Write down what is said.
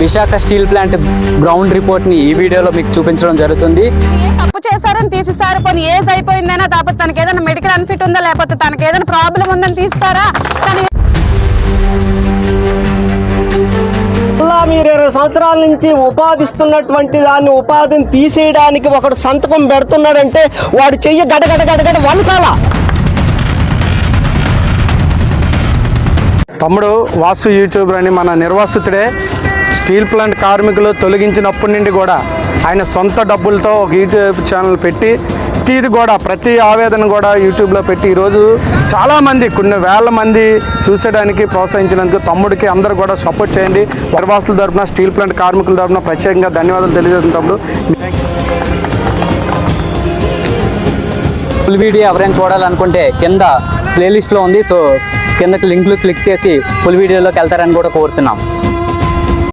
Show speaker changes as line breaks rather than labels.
Visakha steel plant ground రిపోర్ట్ని ఈ వీడియోలో మీకు చూపించడం జరుగుతుంది.
తప్పు చేశారని తీసిస్తారు పోనీ ఏజ్ అయిపోయిందైనా లేకపోతే తనకి ఏదైనా మెడికల్ అన్ఫిట్ ఉందా లేకపోతే తనకి ఏదైనా ప్రాబ్లం ఉందని తీస్తారా? తను
మీరు ఇరవై సంవత్సరాల నుంచి ఉపాధిస్తున్నటువంటి దాన్ని ఉపాధిని తీసేయడానికి ఒకడు సంతకం పెడుతున్నాడంటే వాడు చెయ్యి గడగడ గడగడ వణుకాల.
తమ్ముడు వాసు యూట్యూబర్ అని మన నిర్వాసితుడే స్టీల్ ప్లాంట్ కార్మికులు తొలగించినప్పటి నుండి కూడా ఆయన సొంత డబ్బులతో ఒక యూట్యూబ్ ఛానల్ పెట్టి ప్రతిది కూడా ప్రతి ఆవేదన కూడా యూట్యూబ్లో పెట్టి ఈరోజు చాలామంది కొన్ని వేల మంది చూసేయడానికి ప్రోత్సహించినందుకు తమ్ముడికి అందరూ కూడా సపోర్ట్ చేయండి. నిర్వాసుల తరపున స్టీల్ ప్లాంట్ కార్మికుల తరపున ప్రత్యేకంగా ధన్యవాదాలు తెలియజేసిన తమ్ముడు.
ఫుల్ వీడియో ఎవరైనా చూడాలనుకుంటే కింద ప్లేలిస్ట్లో ఉంది. సో కిందకి లింక్లు క్లిక్ చేసి ఫుల్ వీడియోలోకి వెళ్తారని కూడా కోరుతున్నాం.